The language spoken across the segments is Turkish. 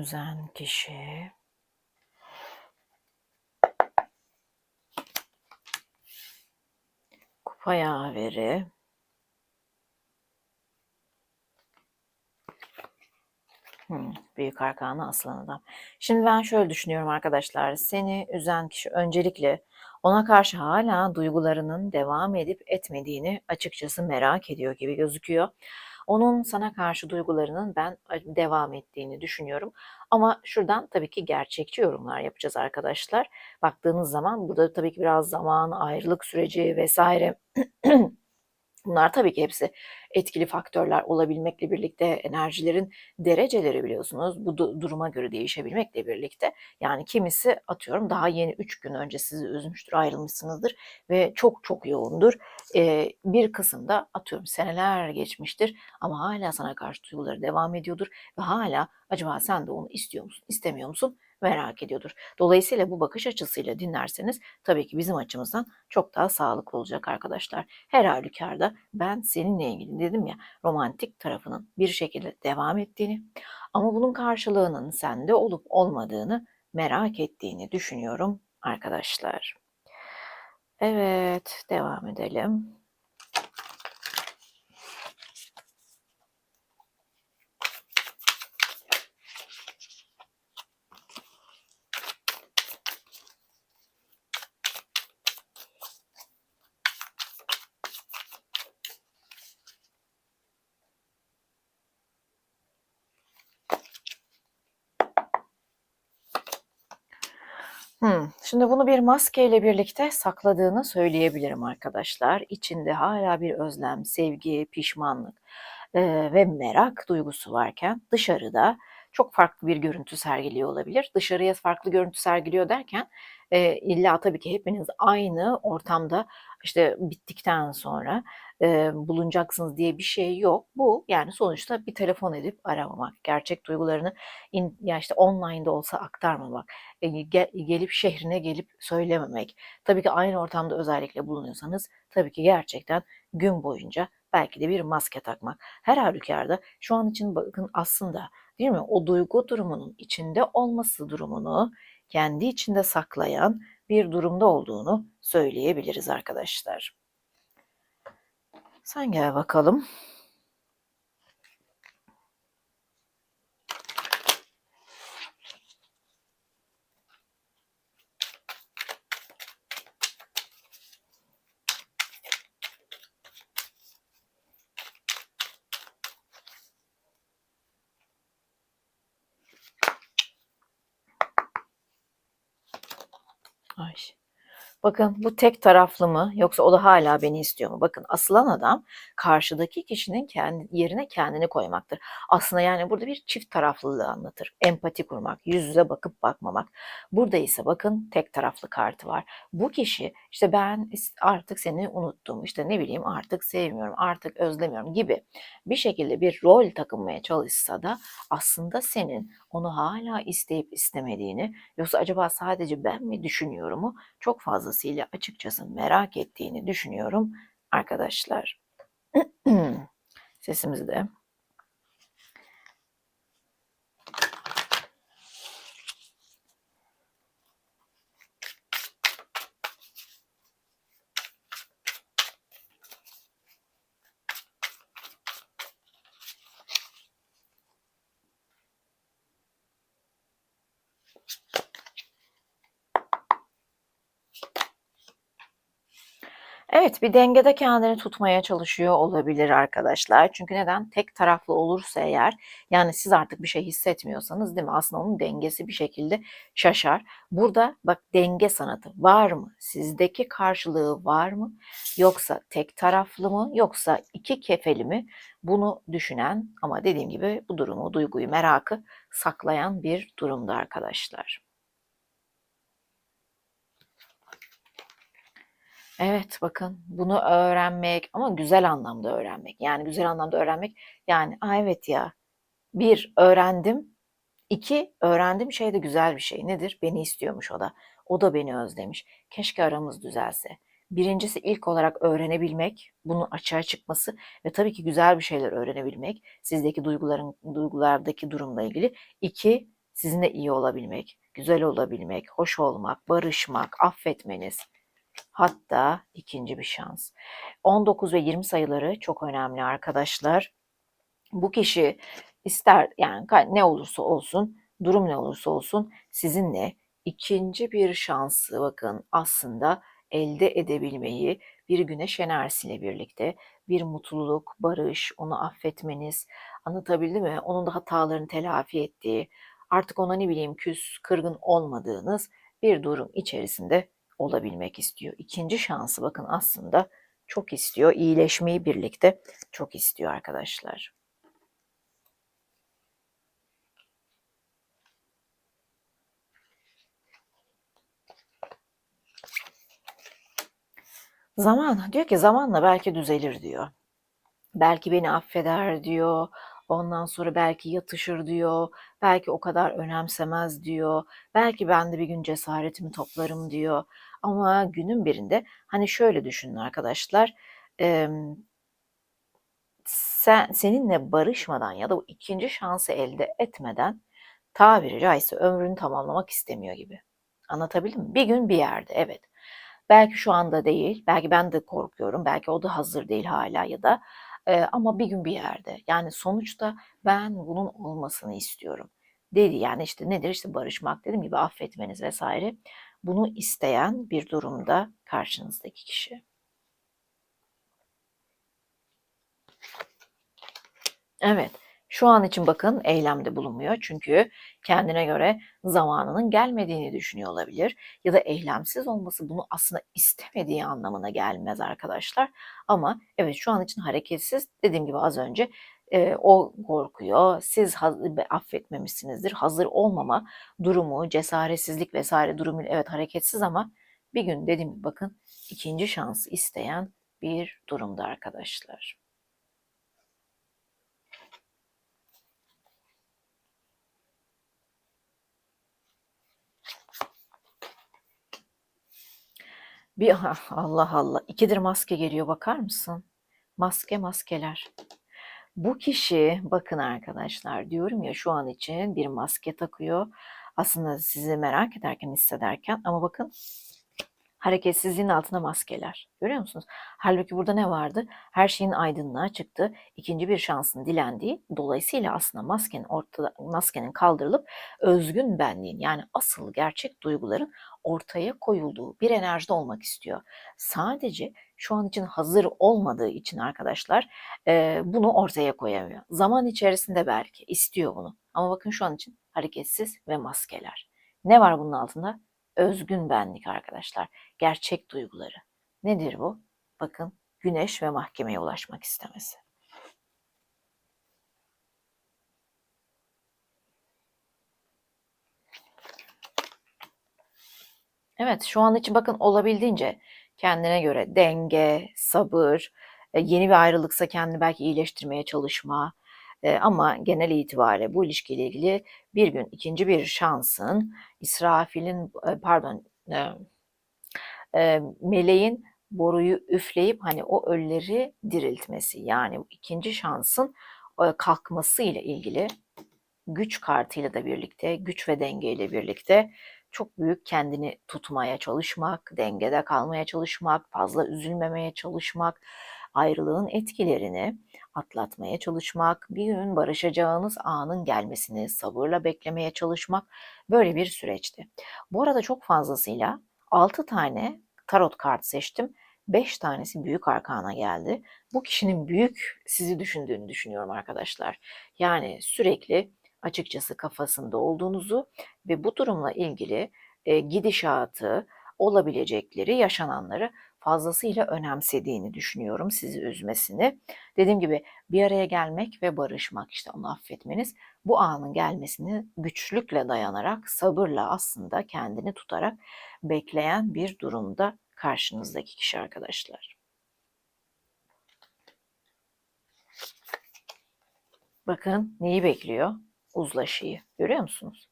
üzen kişi kupa yaveri Hmm, büyük arkanı aslan adam. Şimdi ben şöyle düşünüyorum arkadaşlar. Seni üzen kişi öncelikle ona karşı hala duygularının devam edip etmediğini açıkçası merak ediyor gibi gözüküyor. Onun sana karşı duygularının ben devam ettiğini düşünüyorum. Ama şuradan tabii ki gerçekçi yorumlar yapacağız arkadaşlar. Baktığınız zaman burada tabii ki biraz zaman, ayrılık süreci vesaire Bunlar tabii ki hepsi etkili faktörler olabilmekle birlikte enerjilerin dereceleri biliyorsunuz bu du- duruma göre değişebilmekle birlikte yani kimisi atıyorum daha yeni 3 gün önce sizi üzmüştür ayrılmışsınızdır ve çok çok yoğundur. Ee, bir kısımda atıyorum seneler geçmiştir ama hala sana karşı duyguları devam ediyordur ve hala acaba sen de onu istiyor musun istemiyor musun merak ediyordur. Dolayısıyla bu bakış açısıyla dinlerseniz tabii ki bizim açımızdan çok daha sağlıklı olacak arkadaşlar. Her halükarda ben seninle ilgili dedim ya romantik tarafının bir şekilde devam ettiğini ama bunun karşılığının sende olup olmadığını merak ettiğini düşünüyorum arkadaşlar. Evet, devam edelim. Şimdi bunu bir maskeyle birlikte sakladığını söyleyebilirim arkadaşlar. İçinde hala bir özlem, sevgi, pişmanlık, eee, ve merak duygusu varken dışarıda çok farklı bir görüntü sergiliyor olabilir. Dışarıya farklı görüntü sergiliyor derken, eee, illa tabii ki hepiniz aynı ortamda, işte, bittikten sonra, eee, bulunacaksınız diye bir şey yok. Bu, yani, sonuçta bir telefon edip aramamak, gerçek duygularını in ya, işte, online'da olsa aktarmamak, eee, ge gelip şehrine gelip söylememek. Tabii ki aynı ortamda özellikle bulunuyorsanız tabii ki gerçekten gün boyunca belki de bir maske takmak. Her hâlükârda şu an için bakın aslında, değil mi, o duygu durumunun içinde olması durumunu kendi içinde saklayan bir durumda olduğunu söyleyebiliriz arkadaşlar. Sen gel bakalım. Ay. Bakın bu tek taraflı mı yoksa o da hala beni istiyor mu? Bakın asılan adam karşıdaki kişinin kendi yerine kendini koymaktır. Aslında yani burada bir çift taraflılığı anlatır. Empati kurmak, yüz yüze bakıp bakmamak. Burada ise bakın tek taraflı kartı var. Bu kişi işte ben artık seni unuttum, işte ne bileyim artık sevmiyorum, artık özlemiyorum gibi bir şekilde bir rol takınmaya çalışsa da aslında senin onu hala isteyip istemediğini yoksa acaba sadece ben mi düşünüyorumu çok fazlasıyla açıkçası merak ettiğini düşünüyorum arkadaşlar. Sesimizi de Evet, bir dengede kendini tutmaya çalışıyor olabilir arkadaşlar. Çünkü neden? Tek taraflı olursa eğer, yani siz artık bir şey hissetmiyorsanız değil mi? Aslında onun dengesi bir şekilde şaşar. Burada bak denge sanatı var mı? Sizdeki karşılığı var mı? Yoksa tek taraflı mı? Yoksa iki kefeli mi? Bunu düşünen ama dediğim gibi bu durumu, duyguyu, merakı saklayan bir durumda arkadaşlar. Evet, bakın bunu öğrenmek ama güzel anlamda öğrenmek. Yani güzel anlamda öğrenmek yani a evet ya bir öğrendim, iki öğrendiğim şey de güzel bir şey. Nedir? Beni istiyormuş o da. O da beni özlemiş. Keşke aramız düzelse. Birincisi ilk olarak öğrenebilmek, bunun açığa çıkması ve tabii ki güzel bir şeyler öğrenebilmek, sizdeki duyguların duygulardaki durumla ilgili. İki, sizinle iyi olabilmek, güzel olabilmek, hoş olmak, barışmak, affetmeniz. Hatta ikinci bir şans. 19 ve 20 sayıları çok önemli arkadaşlar. Bu kişi ister yani ne olursa olsun, durum ne olursa olsun sizinle ikinci bir şansı bakın aslında elde edebilmeyi bir güneş enerjisiyle birlikte bir mutluluk, barış, onu affetmeniz, anlatabildi mi? Onun da hatalarını telafi ettiği, artık ona ne bileyim küs, kırgın olmadığınız bir durum içerisinde olabilmek istiyor. İkinci şansı bakın aslında çok istiyor. İyileşmeyi birlikte çok istiyor arkadaşlar. Zaman diyor ki zamanla belki düzelir diyor. Belki beni affeder diyor. Ondan sonra belki yatışır diyor. Belki o kadar önemsemez diyor. Belki ben de bir gün cesaretimi toplarım diyor. Ama günün birinde hani şöyle düşünün arkadaşlar. E, sen seninle barışmadan ya da o ikinci şansı elde etmeden tabiri caizse ömrünü tamamlamak istemiyor gibi. Anlatabildim mi? Bir gün bir yerde evet. Belki şu anda değil, belki ben de korkuyorum, belki o da hazır değil hala ya da e, ama bir gün bir yerde. Yani sonuçta ben bunun olmasını istiyorum dedi. Yani işte nedir işte barışmak dediğim gibi affetmeniz vesaire. Bunu isteyen bir durumda karşınızdaki kişi. Evet. Şu an için bakın eylemde bulunmuyor. Çünkü kendine göre zamanının gelmediğini düşünüyor olabilir. Ya da eylemsiz olması bunu aslında istemediği anlamına gelmez arkadaşlar. Ama evet şu an için hareketsiz. Dediğim gibi az önce e, o korkuyor. Siz affetmemişsinizdir. Hazır olmama durumu, cesaretsizlik vesaire durumu evet hareketsiz ama bir gün gibi bakın ikinci şans isteyen bir durumda arkadaşlar. Bir Allah Allah. İkidir maske geliyor bakar mısın? Maske maskeler. Bu kişi bakın arkadaşlar diyorum ya şu an için bir maske takıyor. Aslında sizi merak ederken hissederken ama bakın hareketsizliğin altında maskeler. Görüyor musunuz? Halbuki burada ne vardı? Her şeyin aydınlığa çıktı. İkinci bir şansın dilendiği. Dolayısıyla aslında maskenin ortada maskenin kaldırılıp özgün benliğin yani asıl gerçek duyguların ortaya koyulduğu bir enerjide olmak istiyor. Sadece şu an için hazır olmadığı için arkadaşlar e, bunu ortaya koyamıyor. Zaman içerisinde belki istiyor bunu. Ama bakın şu an için hareketsiz ve maskeler. Ne var bunun altında? Özgün benlik arkadaşlar. Gerçek duyguları. Nedir bu? Bakın güneş ve mahkemeye ulaşmak istemesi. Evet şu an için bakın olabildiğince kendine göre denge, sabır, e, yeni bir ayrılıksa kendini belki iyileştirmeye çalışma. E, ama genel itibariyle bu ilişkiyle ilgili bir gün ikinci bir şansın İsrafil'in e, pardon meleğin boruyu üfleyip hani o ölüleri diriltmesi yani ikinci şansın kalkması ile ilgili güç kartıyla da birlikte güç ve denge ile birlikte çok büyük kendini tutmaya çalışmak, dengede kalmaya çalışmak, fazla üzülmemeye çalışmak, ayrılığın etkilerini atlatmaya çalışmak, bir gün barışacağınız anın gelmesini sabırla beklemeye çalışmak böyle bir süreçti. Bu arada çok fazlasıyla 6 tane tarot kart seçtim. 5 tanesi büyük arkana geldi. Bu kişinin büyük sizi düşündüğünü düşünüyorum arkadaşlar. Yani sürekli açıkçası kafasında olduğunuzu ve bu durumla ilgili e, gidişatı, olabilecekleri, yaşananları fazlasıyla önemsediğini düşünüyorum sizi üzmesini. Dediğim gibi bir araya gelmek ve barışmak işte onu affetmeniz bu anın gelmesini güçlükle dayanarak sabırla aslında kendini tutarak bekleyen bir durumda karşınızdaki kişi arkadaşlar. Bakın neyi bekliyor? Uzlaşıyı. Görüyor musunuz?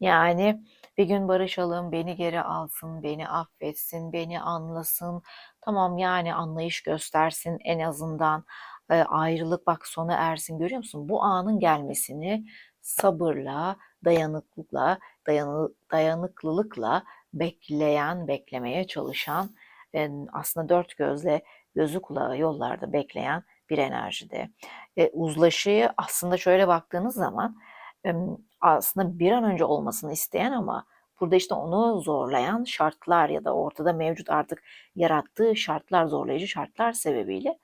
Yani bir gün barışalım, beni geri alsın, beni affetsin, beni anlasın. Tamam yani anlayış göstersin en azından. E, ayrılık bak sona ersin görüyor musun? Bu anın gelmesini sabırla, dayanıklıkla, dayanı, dayanıklılıkla bekleyen, beklemeye çalışan, e, aslında dört gözle gözü kulağı yollarda bekleyen bir enerjide. E, uzlaşıyı aslında şöyle baktığınız zaman aslında bir an önce olmasını isteyen ama burada işte onu zorlayan şartlar ya da ortada mevcut artık yarattığı şartlar, zorlayıcı şartlar sebebiyle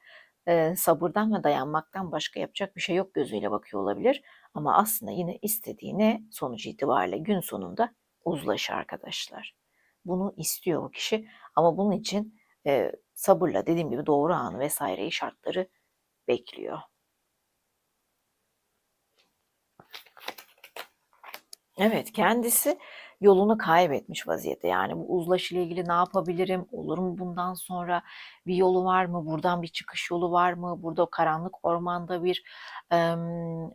sabırdan ve dayanmaktan başka yapacak bir şey yok gözüyle bakıyor olabilir. Ama aslında yine istediğine sonuç itibariyle gün sonunda uzlaşı arkadaşlar. Bunu istiyor o kişi ama bunun için e, sabırla dediğim gibi doğru anı vesaireyi şartları bekliyor. Evet, kendisi yolunu kaybetmiş vaziyette. Yani bu uzlaşı ile ilgili ne yapabilirim? Olur mu bundan sonra? Bir yolu var mı? Buradan bir çıkış yolu var mı? Burada o karanlık ormanda bir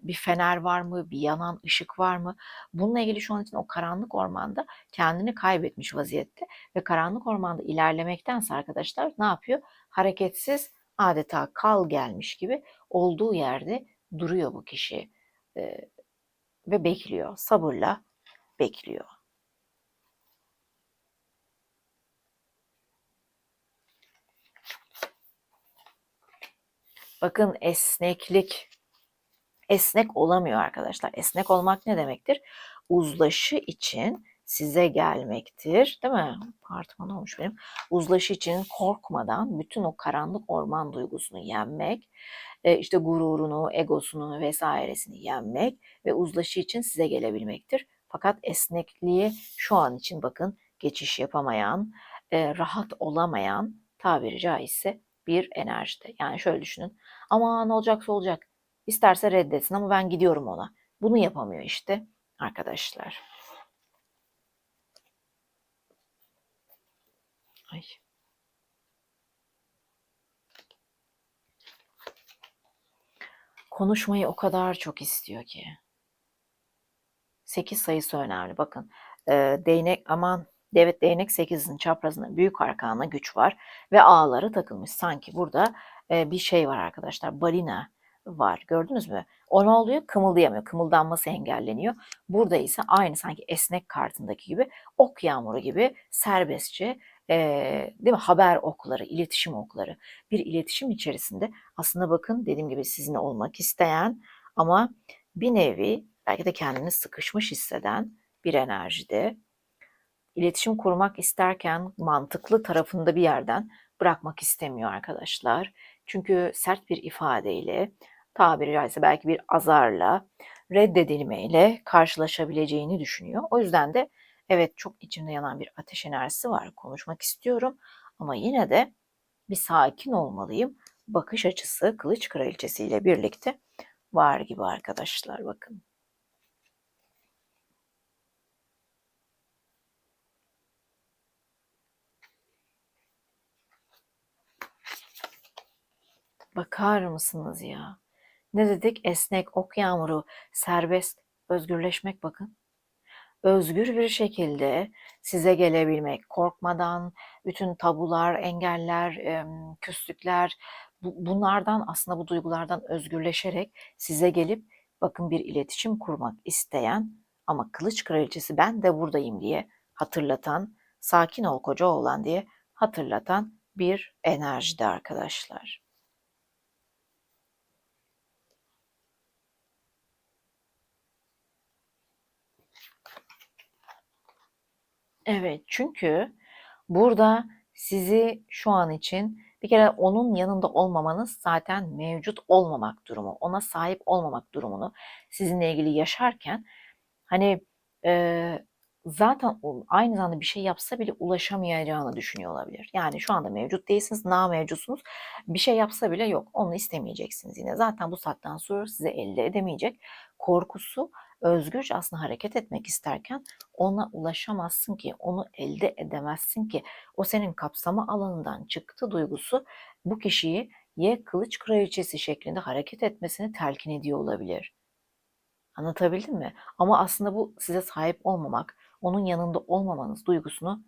bir fener var mı? Bir yanan ışık var mı? Bununla ilgili şu an için o karanlık ormanda kendini kaybetmiş vaziyette ve karanlık ormanda ilerlemektense arkadaşlar ne yapıyor? Hareketsiz adeta kal gelmiş gibi olduğu yerde duruyor bu kişi. Ve bekliyor. Sabırla bekliyor. Bakın esneklik esnek olamıyor arkadaşlar. Esnek olmak ne demektir? Uzlaşı için size gelmektir. Değil mi? Partman olmuş benim. Uzlaşı için korkmadan bütün o karanlık orman duygusunu yenmek, e, işte gururunu, egosunu vesairesini yenmek ve uzlaşı için size gelebilmektir. Fakat esnekliği şu an için bakın geçiş yapamayan, e, rahat olamayan tabiri caizse bir enerjide. Yani şöyle düşünün. Ama ne olacaksa olacak. İsterse reddetsin ama ben gidiyorum ona. Bunu yapamıyor işte arkadaşlar. Ay. Konuşmayı o kadar çok istiyor ki. 8 sayısı önemli. Bakın e, değnek aman Evet değnek 8'in çaprazında büyük arkana güç var ve ağları takılmış. Sanki burada e, bir şey var arkadaşlar. Balina var. Gördünüz mü? O ne oluyor? Kımıldayamıyor. Kımıldanması engelleniyor. Burada ise aynı sanki esnek kartındaki gibi ok yağmuru gibi serbestçe e, değil mi? Haber okları, iletişim okları. Bir iletişim içerisinde aslında bakın dediğim gibi sizinle olmak isteyen ama bir nevi belki de kendini sıkışmış hisseden bir enerjide iletişim kurmak isterken mantıklı tarafında bir yerden bırakmak istemiyor arkadaşlar. Çünkü sert bir ifadeyle, tabiri caizse belki bir azarla, reddedilmeyle karşılaşabileceğini düşünüyor. O yüzden de evet çok içimde yanan bir ateş enerjisi var. Konuşmak istiyorum ama yine de bir sakin olmalıyım. Bakış açısı kılıç kraliçesiyle birlikte var gibi arkadaşlar bakın. Bakar mısınız ya? Ne dedik? Esnek, ok yağmuru, serbest, özgürleşmek bakın. Özgür bir şekilde size gelebilmek, korkmadan bütün tabular, engeller, küslükler bunlardan aslında bu duygulardan özgürleşerek size gelip bakın bir iletişim kurmak isteyen ama kılıç kraliçesi ben de buradayım diye hatırlatan, sakin ol koca oğlan diye hatırlatan bir enerjide arkadaşlar. Evet, çünkü burada sizi şu an için bir kere onun yanında olmamanız zaten mevcut olmamak durumu, ona sahip olmamak durumunu sizinle ilgili yaşarken hani e, zaten aynı zamanda bir şey yapsa bile ulaşamayacağını düşünüyor olabilir. Yani şu anda mevcut değilsiniz, na mevcutsunuz. Bir şey yapsa bile yok. Onu istemeyeceksiniz yine. Zaten bu saatten sonra size elde edemeyecek. Korkusu özgürce aslında hareket etmek isterken ona ulaşamazsın ki, onu elde edemezsin ki. O senin kapsama alanından çıktı duygusu bu kişiyi ye kılıç kraliçesi şeklinde hareket etmesini telkin ediyor olabilir. Anlatabildim mi? Ama aslında bu size sahip olmamak, onun yanında olmamanız duygusunu,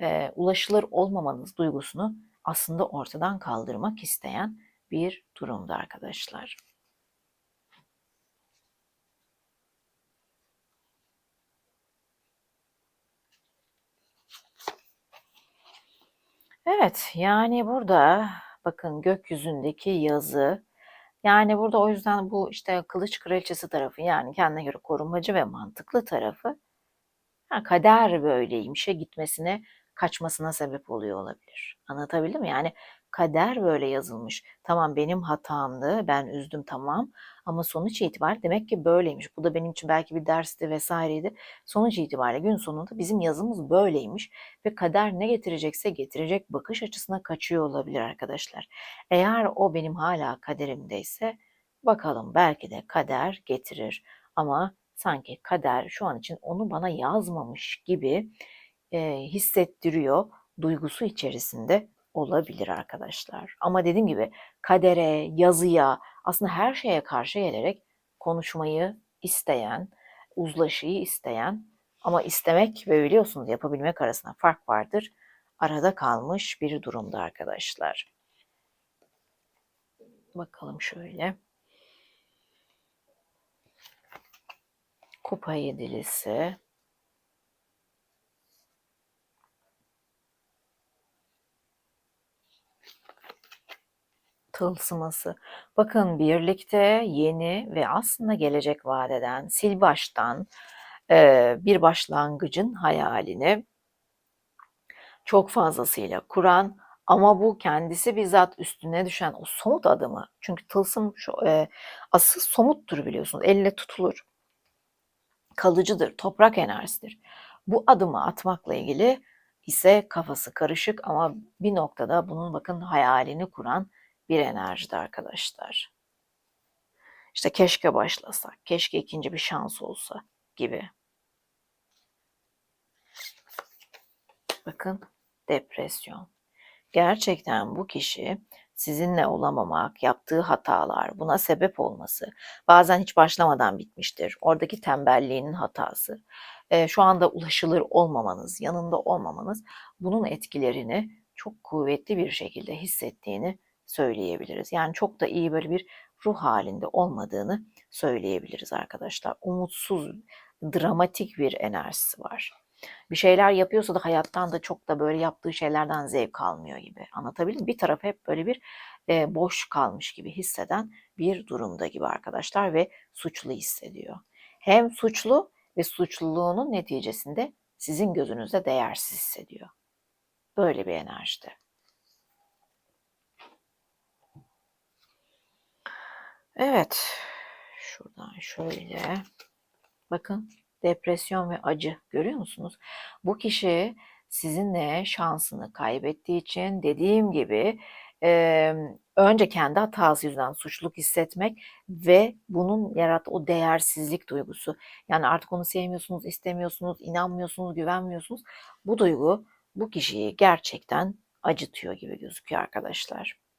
e, ulaşılır olmamanız duygusunu aslında ortadan kaldırmak isteyen bir durumda arkadaşlar. Evet, yani burada bakın gökyüzündeki yazı yani burada o yüzden bu işte kılıç kraliçesi tarafı yani kendine göre korumacı ve mantıklı tarafı ha, kader böyleymişe gitmesine kaçmasına sebep oluyor olabilir. Anlatabildim mi? Yani kader böyle yazılmış. Tamam benim hatamdı, ben üzdüm tamam ama sonuç itibariyle demek ki böyleymiş. Bu da benim için belki bir dersti vesaireydi. Sonuç itibariyle gün sonunda bizim yazımız böyleymiş ve kader ne getirecekse getirecek bakış açısına kaçıyor olabilir arkadaşlar. Eğer o benim hala kaderimdeyse bakalım belki de kader getirir ama sanki kader şu an için onu bana yazmamış gibi e, hissettiriyor duygusu içerisinde olabilir arkadaşlar. Ama dediğim gibi kadere, yazıya, aslında her şeye karşı gelerek konuşmayı isteyen, uzlaşıyı isteyen ama istemek ve biliyorsunuz yapabilmek arasında fark vardır. Arada kalmış bir durumda arkadaşlar. Bakalım şöyle. Kupa yedilisi. Tılsıması. Bakın birlikte yeni ve aslında gelecek vadeden, sil baştan e, bir başlangıcın hayalini çok fazlasıyla kuran ama bu kendisi bizzat üstüne düşen o somut adımı. Çünkü tılsım şu, e, asıl somuttur biliyorsunuz. Elle tutulur. Kalıcıdır. Toprak enerjisidir. Bu adımı atmakla ilgili ise kafası karışık ama bir noktada bunun bakın hayalini kuran bir enerjide arkadaşlar. İşte keşke başlasak, keşke ikinci bir şans olsa gibi. Bakın depresyon. Gerçekten bu kişi sizinle olamamak, yaptığı hatalar, buna sebep olması, bazen hiç başlamadan bitmiştir. Oradaki tembelliğinin hatası, e, şu anda ulaşılır olmamanız, yanında olmamanız bunun etkilerini çok kuvvetli bir şekilde hissettiğini söyleyebiliriz. Yani çok da iyi böyle bir ruh halinde olmadığını söyleyebiliriz arkadaşlar. Umutsuz, dramatik bir enerjisi var. Bir şeyler yapıyorsa da hayattan da çok da böyle yaptığı şeylerden zevk almıyor gibi. Anlatabildim? Bir taraf hep böyle bir e, boş kalmış gibi hisseden bir durumda gibi arkadaşlar ve suçlu hissediyor. Hem suçlu ve suçluluğunun neticesinde sizin gözünüzde değersiz hissediyor. Böyle bir enerjide. Evet. Şuradan şöyle. Bakın depresyon ve acı görüyor musunuz? Bu kişi sizinle şansını kaybettiği için dediğim gibi e, önce kendi hatası yüzünden suçluluk hissetmek ve bunun yarattığı o değersizlik duygusu. Yani artık onu sevmiyorsunuz, istemiyorsunuz, inanmıyorsunuz, güvenmiyorsunuz. Bu duygu bu kişiyi gerçekten acıtıyor gibi gözüküyor arkadaşlar.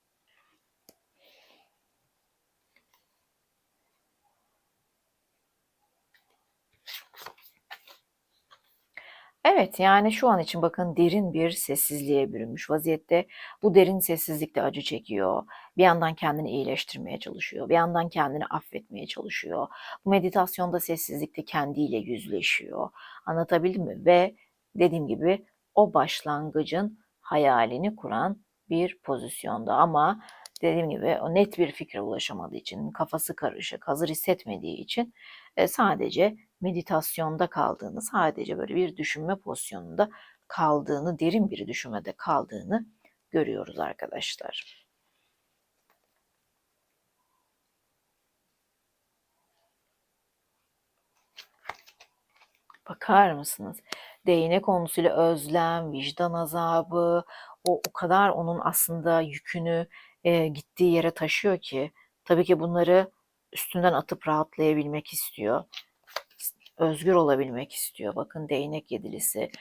Evet, yani şu an için bakın derin bir sessizliğe bürünmüş vaziyette. Bu derin sessizlikte acı çekiyor. Bir yandan kendini iyileştirmeye çalışıyor. Bir yandan kendini affetmeye çalışıyor. Bu meditasyonda sessizlikte kendiyle yüzleşiyor. Anlatabildim mi? Ve dediğim gibi o başlangıcın hayalini kuran bir pozisyonda ama dediğim gibi o net bir fikre ulaşamadığı için, kafası karışık, hazır hissetmediği için e, sadece meditasyonda kaldığını, sadece böyle bir düşünme pozisyonunda kaldığını, derin bir düşünmede kaldığını görüyoruz arkadaşlar. Bakar mısınız? Değnek konusuyla özlem, vicdan azabı, o o kadar onun aslında yükünü e, gittiği yere taşıyor ki tabii ki bunları üstünden atıp rahatlayabilmek istiyor özgür olabilmek istiyor. Bakın değnek yedilisi.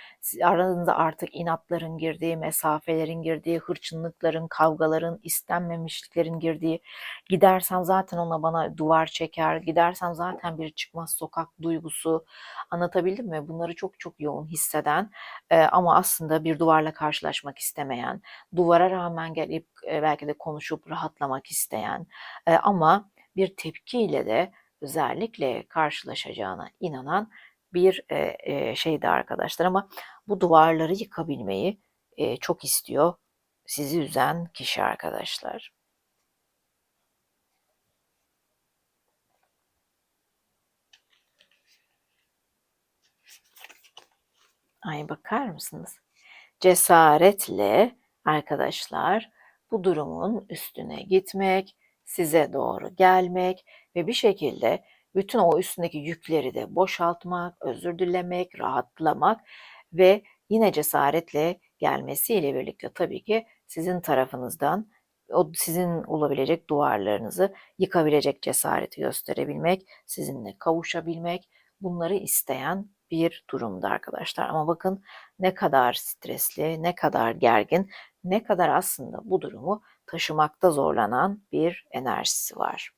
Aranızda artık inatların girdiği, mesafelerin girdiği, hırçınlıkların, kavgaların, istenmemişliklerin girdiği. Gidersem zaten ona bana duvar çeker. Gidersem zaten bir çıkmaz sokak duygusu. Anlatabildim mi? Bunları çok çok yoğun hisseden ama aslında bir duvarla karşılaşmak istemeyen, duvara rağmen gelip belki de konuşup rahatlamak isteyen ama bir tepkiyle de özellikle karşılaşacağına inanan bir e, e, şeydi arkadaşlar ama bu duvarları yıkabilmeyi e, çok istiyor sizi üzen kişi arkadaşlar. Ay bakar mısınız? Cesaretle arkadaşlar bu durumun üstüne gitmek, size doğru gelmek ve bir şekilde bütün o üstündeki yükleri de boşaltmak, özür dilemek, rahatlamak ve yine cesaretle gelmesiyle birlikte tabii ki sizin tarafınızdan o sizin olabilecek duvarlarınızı yıkabilecek cesareti gösterebilmek, sizinle kavuşabilmek bunları isteyen bir durumda arkadaşlar. Ama bakın ne kadar stresli, ne kadar gergin, ne kadar aslında bu durumu taşımakta zorlanan bir enerjisi var.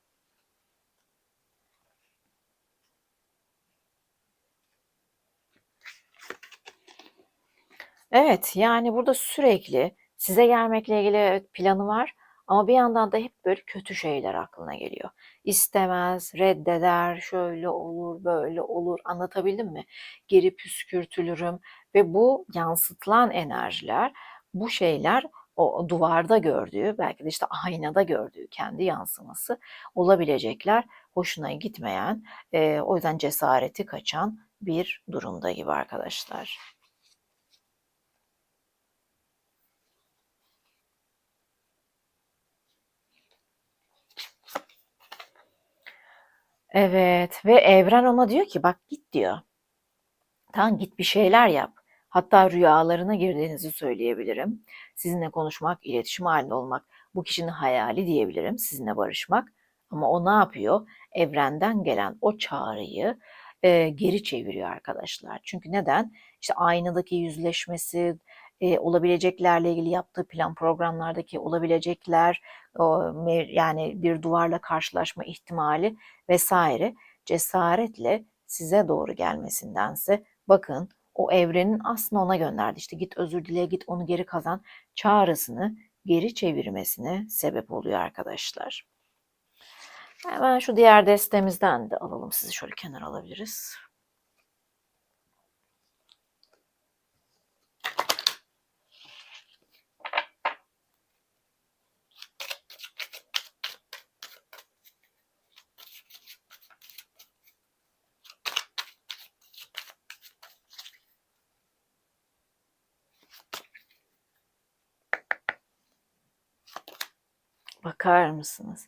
Evet, yani burada sürekli size gelmekle ilgili planı var ama bir yandan da hep böyle kötü şeyler aklına geliyor. İstemez, reddeder, şöyle olur, böyle olur. Anlatabildim mi? Geri püskürtülürüm ve bu yansıtılan enerjiler, bu şeyler o duvarda gördüğü, belki de işte aynada gördüğü kendi yansıması olabilecekler hoşuna gitmeyen, e, o yüzden cesareti kaçan bir durumda gibi arkadaşlar. Evet ve evren ona diyor ki bak git diyor. Tamam git bir şeyler yap. Hatta rüyalarına girdiğinizi söyleyebilirim. Sizinle konuşmak, iletişim halinde olmak bu kişinin hayali diyebilirim. Sizinle barışmak. Ama o ne yapıyor? Evrenden gelen o çağrıyı e, geri çeviriyor arkadaşlar. Çünkü neden? İşte aynadaki yüzleşmesi, e, olabileceklerle ilgili yaptığı plan programlardaki olabilecekler, o, yani bir duvarla karşılaşma ihtimali vesaire cesaretle size doğru gelmesindense bakın o evrenin aslında ona gönderdi. İşte git özür dile, git onu geri kazan çağrısını geri çevirmesine sebep oluyor arkadaşlar. Hemen şu diğer destemizden de alalım. Sizi şöyle kenara alabiliriz. Bakar mısınız?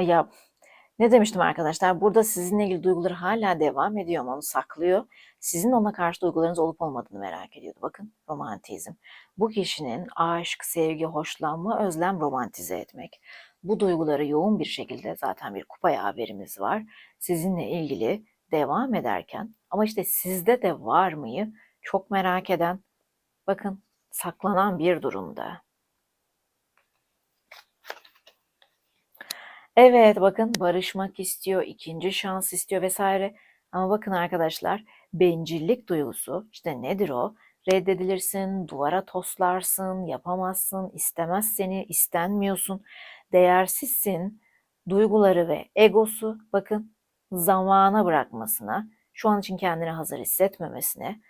Ya ne demiştim arkadaşlar? Burada sizinle ilgili duyguları hala devam ediyor ama onu saklıyor. Sizin ona karşı duygularınız olup olmadığını merak ediyordu. Bakın romantizm. Bu kişinin aşk, sevgi, hoşlanma, özlem romantize etmek. Bu duyguları yoğun bir şekilde zaten bir kupa haberimiz var. Sizinle ilgili devam ederken ama işte sizde de var mıyı çok merak eden, bakın saklanan bir durumda. Evet, bakın barışmak istiyor, ikinci şans istiyor vesaire. Ama bakın arkadaşlar, bencillik duygusu işte nedir o? Reddedilirsin, duvara toslarsın, yapamazsın, istemez seni, istenmiyorsun, değersizsin. Duyguları ve egosu bakın zamana bırakmasına, şu an için kendini hazır hissetmemesine,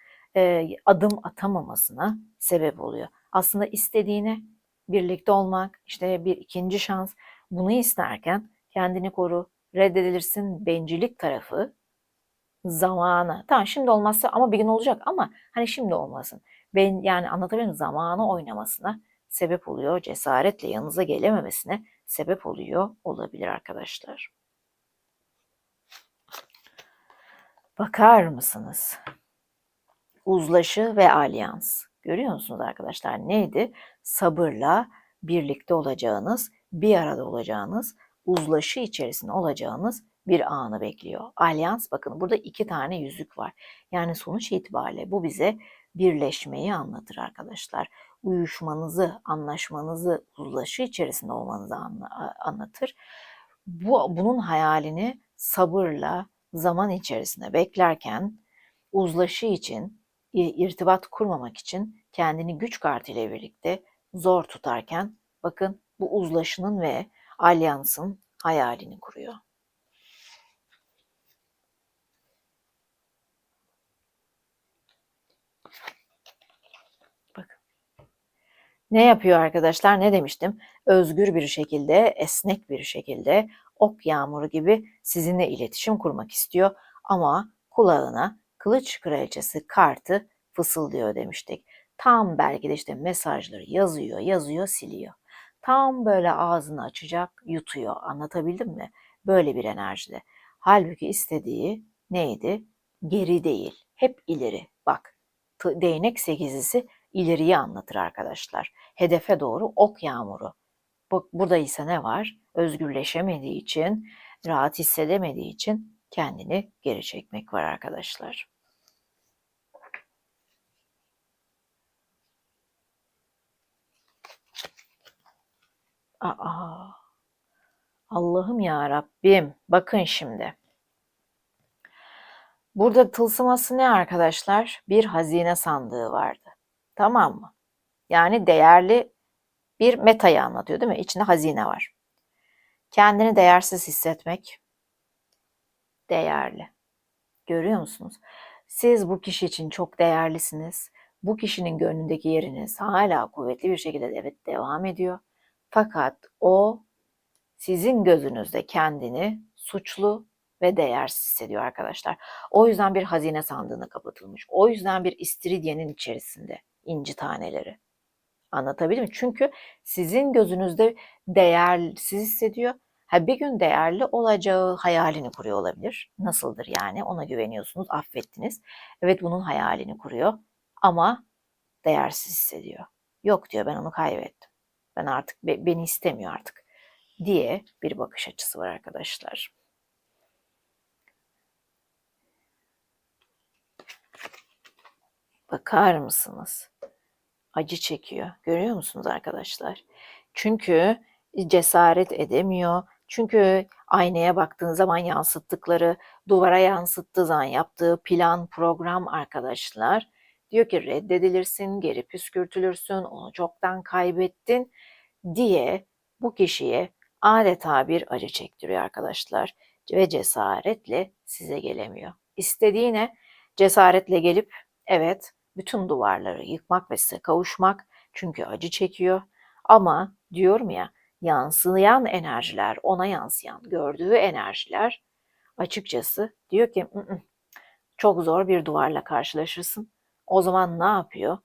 adım atamamasına sebep oluyor. Aslında istediğine birlikte olmak, işte bir ikinci şans, bunu isterken kendini koru, reddedilirsin bencillik tarafı zamanı. Tamam şimdi olmazsa ama bir gün olacak ama hani şimdi olmasın. ben yani anlatabiliyor muyum? Zamanı oynamasına sebep oluyor. Cesaretle yanınıza gelememesine sebep oluyor olabilir arkadaşlar. Bakar mısınız? Uzlaşı ve alyans. Görüyor musunuz arkadaşlar? Neydi? Sabırla birlikte olacağınız, bir arada olacağınız, uzlaşı içerisinde olacağınız bir anı bekliyor. Alyans bakın burada iki tane yüzük var. Yani sonuç itibariyle bu bize birleşmeyi anlatır arkadaşlar. Uyuşmanızı, anlaşmanızı, uzlaşı içerisinde olmanızı anlatır. Bu, bunun hayalini sabırla, zaman içerisinde beklerken uzlaşı için, irtibat kurmamak için kendini güç kartı ile birlikte zor tutarken bakın bu uzlaşının ve alyansın hayalini kuruyor. Bakın. Ne yapıyor arkadaşlar? Ne demiştim? Özgür bir şekilde, esnek bir şekilde ok yağmuru gibi sizinle iletişim kurmak istiyor ama kulağına kılıç kraliçesi kartı fısıldıyor demiştik. Tam belki de işte mesajları yazıyor, yazıyor, siliyor. Tam böyle ağzını açacak, yutuyor. Anlatabildim mi? Böyle bir enerjide. Halbuki istediği neydi? Geri değil, hep ileri. Bak, değnek sekizisi ileriyi anlatır arkadaşlar. Hedefe doğru ok yağmuru. Bak burada ise ne var? Özgürleşemediği için, rahat hissedemediği için kendini geri çekmek var arkadaşlar. Aa, Allah'ım ya Rabbim. Bakın şimdi. Burada tılsıması ne arkadaşlar? Bir hazine sandığı vardı. Tamam mı? Yani değerli bir metayı anlatıyor değil mi? İçinde hazine var. Kendini değersiz hissetmek değerli. Görüyor musunuz? Siz bu kişi için çok değerlisiniz. Bu kişinin gönlündeki yeriniz hala kuvvetli bir şekilde evet devam ediyor. Fakat o sizin gözünüzde kendini suçlu ve değersiz hissediyor arkadaşlar. O yüzden bir hazine sandığına kapatılmış. O yüzden bir istiridyenin içerisinde inci taneleri. Anlatabildim mi? Çünkü sizin gözünüzde değersiz hissediyor. Ha bir gün değerli olacağı hayalini kuruyor olabilir. Nasıldır yani? Ona güveniyorsunuz, affettiniz. Evet bunun hayalini kuruyor ama değersiz hissediyor. Yok diyor ben onu kaybettim. Ben artık beni istemiyor artık diye bir bakış açısı var arkadaşlar. Bakar mısınız? Acı çekiyor. Görüyor musunuz arkadaşlar? Çünkü cesaret edemiyor. Çünkü aynaya baktığın zaman yansıttıkları, duvara yansıttığı zaman yaptığı plan, program arkadaşlar Diyor ki reddedilirsin, geri püskürtülürsün, onu çoktan kaybettin. diye bu kişiye adeta bir acı çektiriyor arkadaşlar ve cesaretle size gelemiyor. İstediğine cesaretle gelip evet bütün duvarları yıkmak ve size kavuşmak çünkü acı çekiyor. Ama diyorum ya yansıyan enerjiler ona yansıyan gördüğü enerjiler açıkçası diyor ki çok zor bir duvarla karşılaşırsın o zaman ne yapıyor?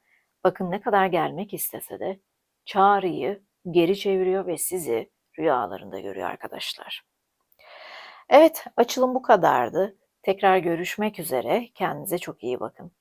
Bakın ne kadar gelmek istese de çağrıyı geri çeviriyor ve sizi rüyalarında görüyor arkadaşlar. Evet, açılım bu kadardı. Tekrar görüşmek üzere. Kendinize çok iyi bakın.